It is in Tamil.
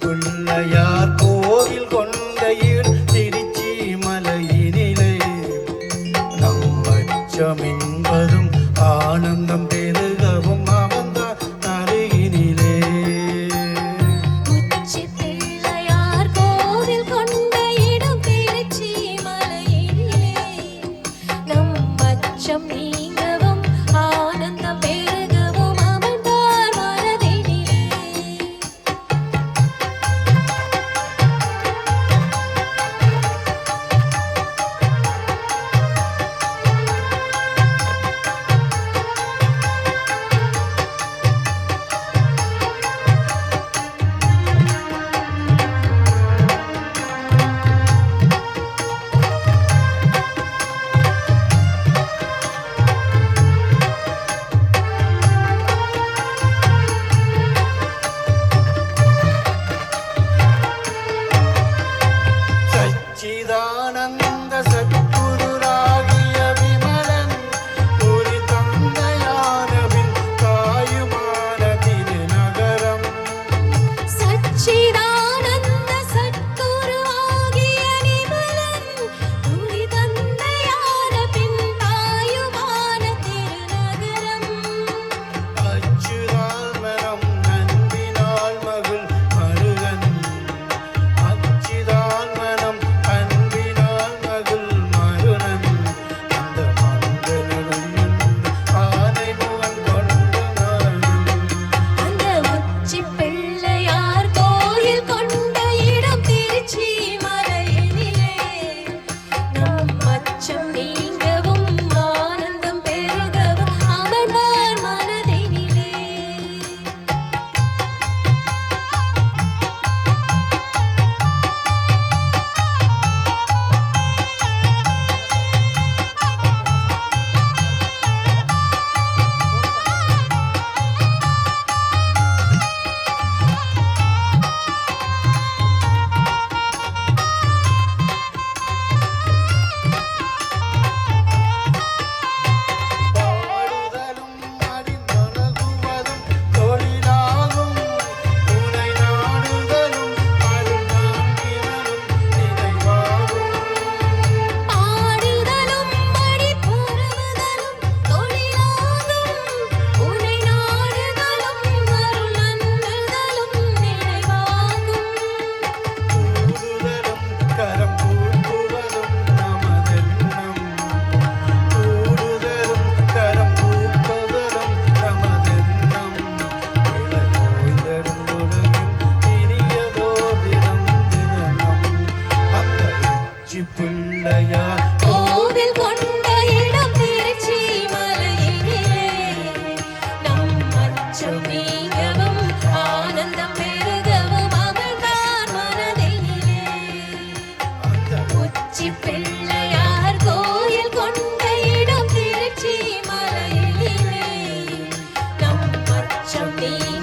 பிள்ளையார் கோவில் கொண்டையில் திருச்சி மலையினிலே நம் பச்சம் என்பதும் ஆனந்தம் watching me. me.